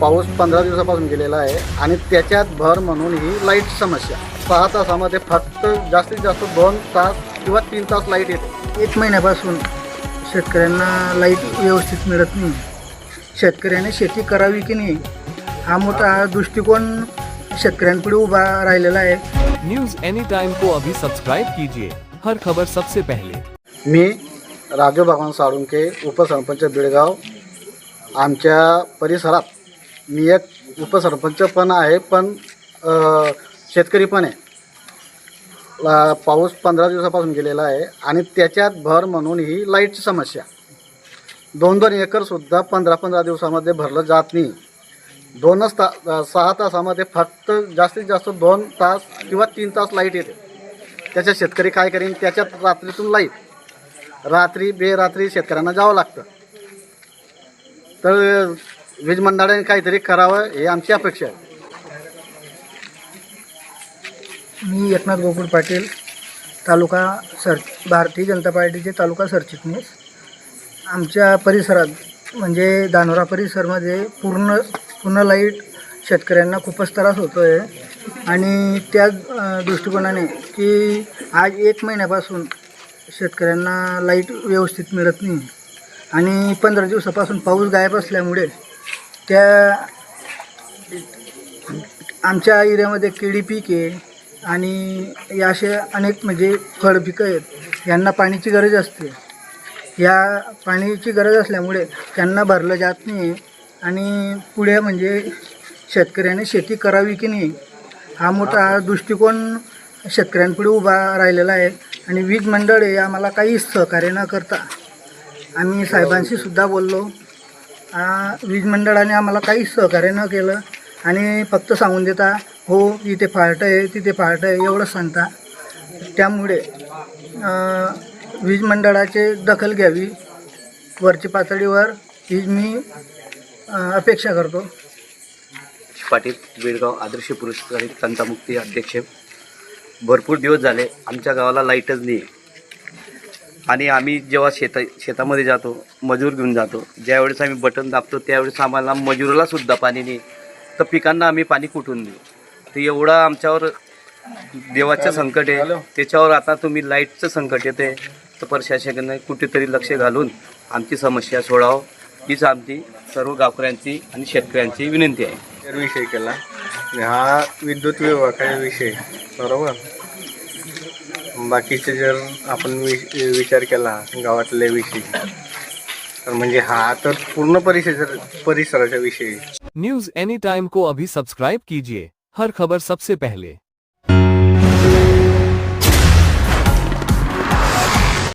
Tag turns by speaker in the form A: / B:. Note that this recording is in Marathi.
A: पाऊस पंधरा दिवसापासून गेलेला आहे आणि त्याच्यात भर म्हणून ही लाइट समस्या. सहा तासामध्ये फक्त जास्तीत जास्त दोन तास किंवा तीन तास लाइट येते.
B: एक महिन्यापासून शेतकऱ्यांना लाइट व्यवस्थित मिळत नाही. शेतकऱ्याने शेती करावी की नाही हा मोठा दृष्टिकोन शेतकऱ्यांपुढे उभा राहिलेला आहे.
C: न्यूज एनी टाइम को अभी सब्सक्राइब कीजिए. हर खबर सबसे पहले.
A: मी राजू भगवान साळुंके उपसरपंच बिळगाव आमच्या परिसरात मी एक उपसरपंच पण आहे पण शेतकरी पण आहे. ला- पाऊस पंधरा दिवसापासून गेलेला आहे आणि त्याच्यात भर म्हणून ही लाईटची समस्या. दोन दोन एकरसुद्धा पंधरा पंधरा दिवसामध्ये भरलं जात नाही. दोनच ता अ, सहा तासामध्ये फक्त जास्तीत जास्त दोन तास किंवा तीन तास लाइट येते. त्याच्यात शेतकरी काय करेन? त्याच्यात रात्रीतून लाइट. रात्री बेरात्री शेतकऱ्यांना जावं लागतं. तर वीज मंडळाने काहीतरी करावं हे आमची अपेक्षा आहे.
B: मी एकनाथ गोकुळ पाटील तालुका सर भारतीय जनता पार्टीचे तालुका सरचिटणीस. आमच्या परिसरात म्हणजे दानोरा परिसरमध्ये पूर्ण पूर्ण लाइट शेतकऱ्यांना खूपच त्रास होतो आहे आणि त्या दृष्टिकोनाने की आज एक महिन्यापासून शेतकऱ्यांना लाइट व्यवस्थित मिळत नाही. आणि पंधरा दिवसापासून पाऊस गायब असल्यामुळे त्या आमच्या एरियामध्ये केळी पीक आहे आणि या असे अनेक म्हणजे फळ पिकं आहेत. यांना पाण्याची गरज असते. या पाण्याची गरज असल्यामुळे त्यांना भरलं जात नाही आणि पुढे म्हणजे शेतकऱ्याने शेती करावी की नाही हा मोठा दृष्टिकोन शेतकऱ्यांपुढे उभा राहिलेला आहे आणि वीज मंडळ हे आम्हाला काहीच सहकार्य न करता आम्ही साहेबांशी सुद्धा बोललो. वीज मंडळाने आम्हाला काहीच सहकार्य न केलं आणि फक्त सांगून देता हो इथे फाल्ट आहे तिथे फाल्ट आहे एवढंच सांगता. त्यामुळे वीज मंडळाचे दखल घ्यावी. वरची पातळीवर हीच मी अपेक्षा करतो.
D: पाटील बेळगाव आदर्श पुरस्कारित संतामुक्ती अध्यक्ष भरपूर दिवस झाले. आमच्या गावाला लाईटच नाही आहे. आणि आम्ही जेव्हा शेता शेतामध्ये जातो मजूर घेऊन जातो ज्यावेळेस आम्ही बटन दाबतो त्यावेळेस आम्हाला मजुराला सुद्धा पाणी नाही. तर पिकांना आम्ही पाणी कुठून देऊ? तर एवढं आमच्यावर देवाचं संकट आहे. त्याच्यावर आता तुम्ही लाईटचं संकट येते तर प्रशासनाने कुठेतरी लक्ष घालून आमची समस्या सोडावं. हीच आमची सर्व गावकऱ्यांची आणि शेतकऱ्यांची विनंती आहे.
E: तर विषय केला. हा विद्युत विभागाचा विषय? बरोबर? बाकीचे जर आपण वि- विचार केला गावातले विषयी तर म्हणजे हा तर पूर्ण परिसर परिसराच्या विषयी.
C: न्यूज एनी टाइम को अभी सब्सक्राइब कीजिए हर खबर सबसे पहले.